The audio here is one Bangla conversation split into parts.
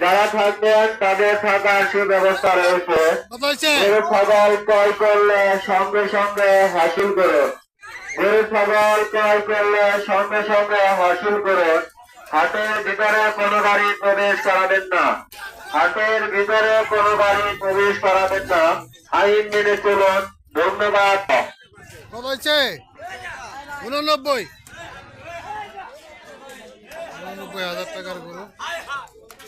যারা থাকবেন তাদের থাকার সুব্যবস্থা রয়েছে। কত হয়েছে? গরু ছাগল ক্রয় করলে সঙ্গে সঙ্গে হাসিল করুন গরু ছাগল ক্রয় করলে সঙ্গে সঙ্গে হাসিল করুন হাটের ভিতরে কোনো গাড়ি প্রবেশ করাবেন না। হাটের ভিতরে কোনো গাড়ি প্রবেশ করাবেন না। আইন মেনে চলুন। ধন্যবাদ। কত হয়েছে? উননব্বই। উননব্বই হাজার টাকার গরু।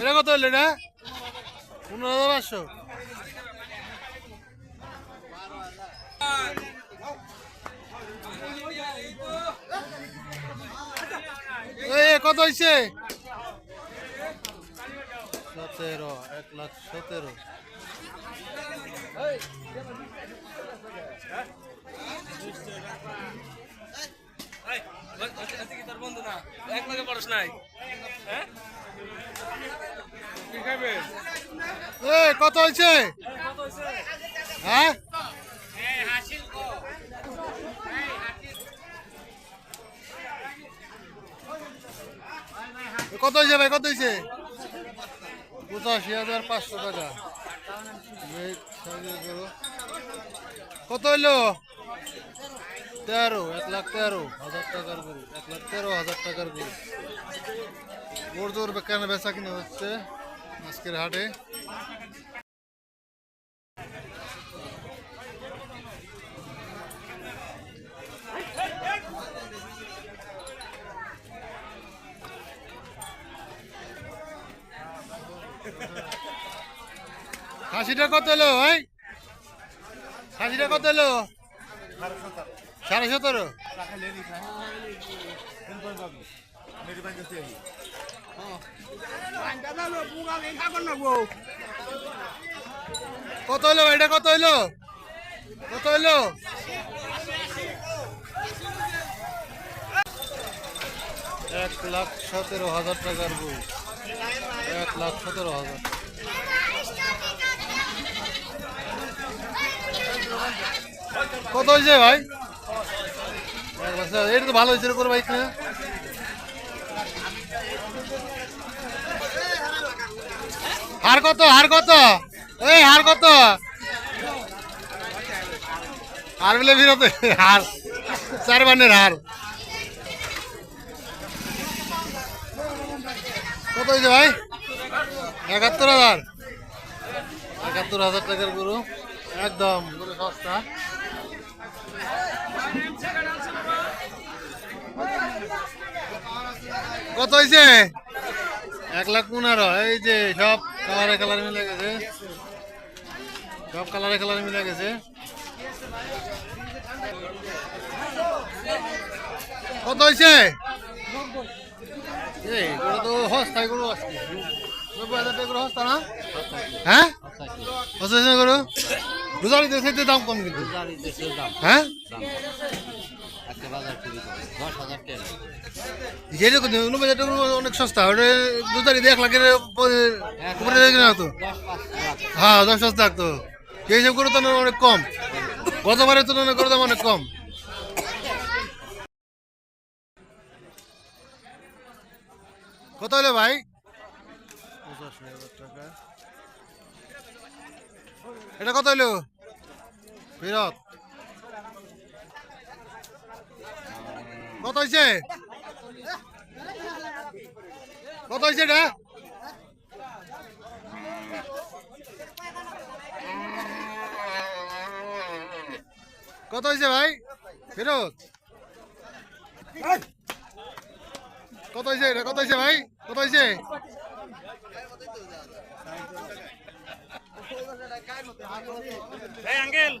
এটা কত হইল এটা পনেরো হাজার পাঁচশো এই কত হয়েছে সতেরো এক লাখ সতেরো তোর বন্ধু না এক লগে পড়স নাই হ্যাঁ এ কত হয়েছে? হ্যাঁ? কত হয়েছে ভাই? কত হয়েছে? পঁচাশি হাজার পাঁচশো টাকা। কত হইল? তেরো, এক লাখ তেরো, হাজার টাকার গরু, এক লাখ তেরো, হাজার টাকার গরু। জোর জোর কেন বেচা কিনা হচ্ছে? আজকের হাটে খাসিটা কত এলো ভাই খাসিটা কত এলো সাড়ে সতেরো কত হইল এটা কত হইল? কত হইল? এক লাখ সতেরো হাজার টাকার বই। এক লাখ সতেরো হাজার। কত হয়েছে ভাই। এটা তো ভালো হয়েছে করে বাইক হার কত হার কত? এই, হার কত? হার বলে বিরত হার। চার বানের হার। কত হয়েছে ভাই? একাত্তর হাজার। একাত্তর হাজার টাকার গরু। একদম। গরু সস্তা। কত হয়েছে? এক লাখ পনেরো এই যে সব কালারে কালার মিলে গেছে। সব কালারে কালার মিলে গেছে। কত হয়েছে এই গরু তো হস্তায় গরু আসছে নব্বই হাজার টাকা গরু হ্যাঁ? গরু? রোজারি দেশে দাম কম কিন্তু। হ্যাঁ? কিন্তু হাজার টাকা। গরু অনেক সস্তা, ওটা রোজারি এক লাখের উপরে উপরে দেখে না তো হ্যাঁ দশ সস্তা তো এইসব গরু তো অনেক কম। গতবারের তুলনায় গরু দাম অনেক কম। কত হলো ভাই? এটা কত হলো? ফেরত। কত হয়েছে কত হয়েছে এটা? কত হয়েছে ভাই? ফেরত? কত হয়েছে এটা? কত হয়েছে ভাই? কত হয়েছে? আঙ্গেল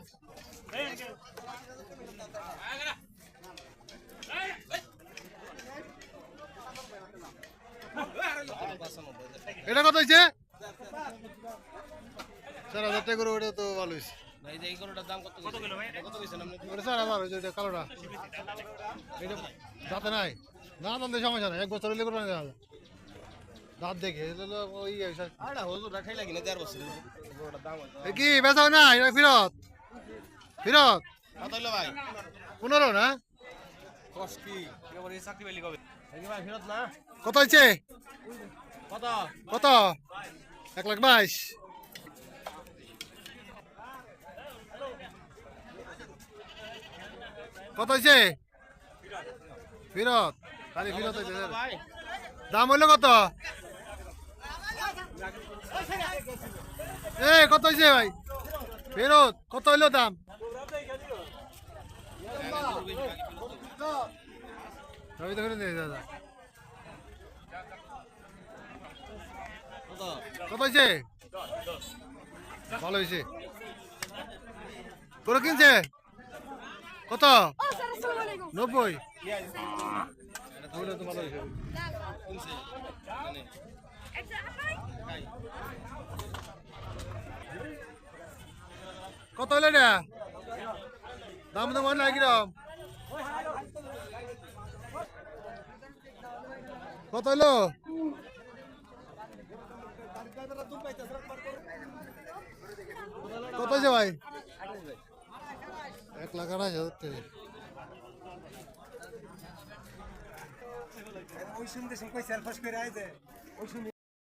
এটা কত হয়েছে চার হাজার টাকা করে ওটা তো ভালো হয়েছে দাঁতে নাই। না দাঁতে সমস্যা নাই। এক বছর করে দাঁত দেখে ওই কি। বেচা না এটা ফিরত? ফিরত? কত হইল পনেরো না? কস কি? এবার এই চাকরি পেলি কবে? দেখি ভাই ফেরত না? কত হয়েছে কত? এক লাখ বাইশ। কত হয়েছে ফিরত। খালি ফিরত হয়েছে দাম হইল কত? এ কত হয়েছে ভাই? ফেরত কত হইল দাম? দাদা। কত? হয়েছে ভালো হয়েছে তোরা কিনছে? কত? নব্বই। কত হলো এটা? দাম মনে হয় কিরম। কত হলো কত আছে ভাই? এক লাখ আড়াই হাজার থেকে ওই শুনতে শুন কই সেলফাস করে আইছে ওই শুনি।